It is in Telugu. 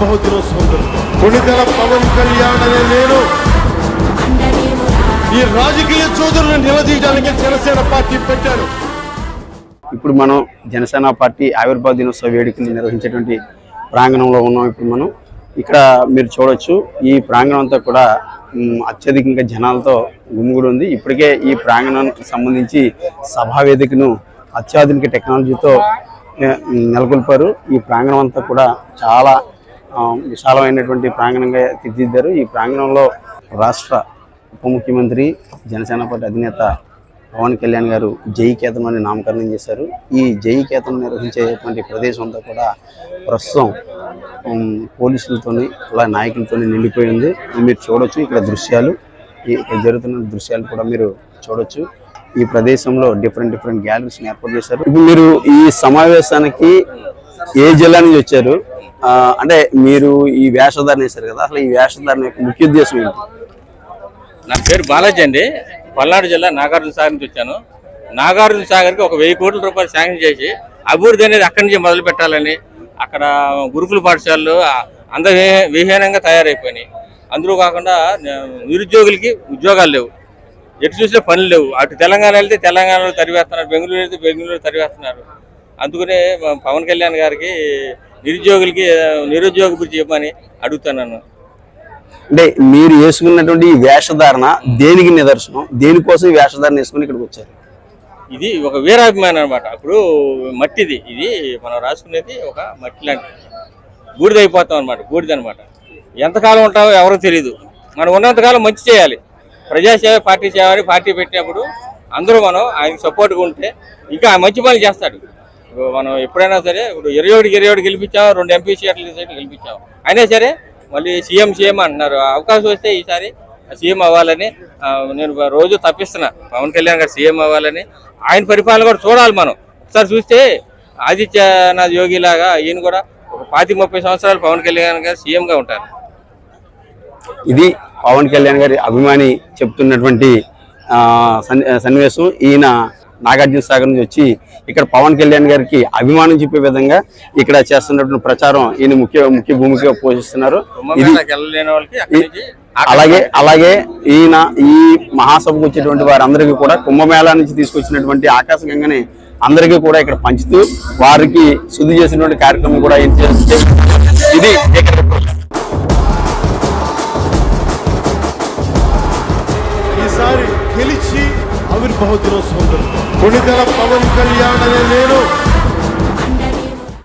జరుపుతాం కొణిదెల పవన్ కళ్యాణ్ అనే నేను ఈ రాజకీయ చోదరులను నిలదీయడానికి జనసేన పార్టీ పెట్టాను ఇప్పుడు మనం జనసేన పార్టీ ఆవిర్భావ దినోత్సవ వేడుకలు నిర్వహించేటువంటి ప్రాంగణంలో ఉన్నాం ఇప్పుడు మనం. ఇక్కడ మీరు చూడొచ్చు ఈ ప్రాంగణం అంతా కూడా అత్యధికంగా జనాలతో గుమిగుడు ఉంది. ఇప్పటికే ఈ ప్రాంగణానికి సంబంధించి సభా వేదికను అత్యాధునిక టెక్నాలజీతో నెలకొల్పారు. ఈ ప్రాంగణం అంతా కూడా చాలా విశాలమైనటువంటి ప్రాంగణంగా తీర్చిదిద్దారు. ఈ ప్రాంగణంలో రాష్ట్ర ఉప ముఖ్యమంత్రి జనసేన పార్టీ అధినేత పవన్ కళ్యాణ్ గారు జై కేతనం అని నామకరణం చేశారు. ఈ జై కేతనం నిర్వహించేటువంటి ప్రదేశం అంతా కూడా ప్రస్తుతం పోలీసులతోని అలా నాయకులతోని నిండిపోయి ఉంది. మీరు చూడొచ్చు ఇక్కడ దృశ్యాలు. ఈ జరుగుతున్న దృశ్యాలు కూడా మీరు చూడొచ్చు. ఈ ప్రదేశంలో డిఫరెంట్ డిఫరెంట్ గ్యాలరీస్ ఏర్పాటు చేశారు. ఇప్పుడు మీరు ఈ సమావేశానికి ఏ జిల్లా నుంచి వచ్చారు? అంటే మీరు ఈ వేషధారణ వేశారు కదా అసలు ఈ వేషధారణ యొక్క ముఖ్య ఉద్దేశం ఏంటి? నా పేరు బాలాజీ అండి. పల్నాడు జిల్లా నాగార్జున సాగర్ నుంచి వచ్చాను. నాగార్జున సాగర్కి ఒక వెయ్యి కోట్ల రూపాయలు శాంక్షన్ చేసి అభివృద్ధి అనేది అక్కడి నుంచి మొదలు పెట్టాలని అక్కడ గురుకుల పాఠశాలలు ఆ- అందరూ విహీనంగా తయారైపోయినాయి. అందులో కాకుండా నిరుద్యోగులకి ఉద్యోగాలు లేవు. ఎటు చూసినా పనులు లేవు. అటు తెలంగాణ వెళ్తే తెలంగాణలో తరివేస్తున్నారు బెంగళూరు వెళ్తే బెంగళూరు తరివేస్తున్నారు. అందుకనే పవన్ కళ్యాణ్ గారికి నిరుద్యోగులకి నిరుద్యోగ భృతి చెప్పమని అడుగుతున్నాను అంటే మీరు వేసుకున్నటువంటి ఈ వేషధారణ దేనికి నిదర్శనం? దేనికోసం ఈ వేషధారణ వేసుకుని ఇక్కడికి వచ్చారు? ఇది ఒక వీరాభిమానం అనమాట ఇప్పుడు మట్టిది. ఇది మనం రాసుకునేది ఒక మట్టి లాంటిది బూడిద అయిపోతాం అనమాట బూడిద అనమాట ఎంతకాలం ఉంటావో ఎవరో తెలియదు మనం ఉన్నంతకాలం మంచి చేయాలి. ప్రజాసేవ పార్టీ అని పార్టీ పెట్టినప్పుడు అందరూ మనం ఆయనకి సపోర్ట్గా ఉంటే ఇంకా మంచి పని చేస్తాడు. ఇప్పుడు మనం ఎప్పుడైనా సరే ఇప్పుడు ఇరవై ఒకటికి ఇరవై ఒకటి గెలిపించాం రెండు ఎంపీ సీట్లు సీట్లు గెలిపించాం అయినా సరే మళ్ళీ సీఎం సీఎం అంటున్నారు. అవకాశం వస్తే ఈసారి సీఎం అవ్వాలని నేను రోజు తప్పిస్తున్నా. పవన్ కళ్యాణ్ గారు సీఎం అవ్వాలని. ఆయన పరిపాలన కూడా చూడాలి మనం. ఒకసారి చూస్తే ఆదిత్యనాథ్ యోగిలాగా ఈయన కూడా ఒక పాతి ముప్పై సంవత్సరాలు పవన్ కళ్యాణ్ గారు సీఎంగా ఉంటారు. ఇది పవన్ కళ్యాణ్ గారి అభిమాని చెప్తున్నటువంటి సన్నివేశం. ఈయన నాగార్జున సాగర్ నుంచి వచ్చి ఇక్కడ పవన్ కళ్యాణ్ గారికి అభిమానం చెప్పే విధంగా ఇక్కడ చేస్తున్నటువంటి ప్రచారం ఈయన ముఖ్య ముఖ్య భూమిక పోషిస్తున్నారు. అలాగే అలాగే ఈయన ఈ మహాసభకు వచ్చేటువంటి వారందరికీ కూడా కుంభమేళా నుంచి తీసుకొచ్చినటువంటి ఆకాశగంగని అందరికీ కూడా ఇక్కడ పంచుతూ వారికి శుద్ధి చేసినటువంటి కార్యక్రమం కూడా ఈయన చేస్తూ ఇది ఇక్కడ ఈసారి గెలిచి ఆవిర్భావ జరుపుతాం కొణిదెల పవన్ కళ్యాణ్ అనే నేను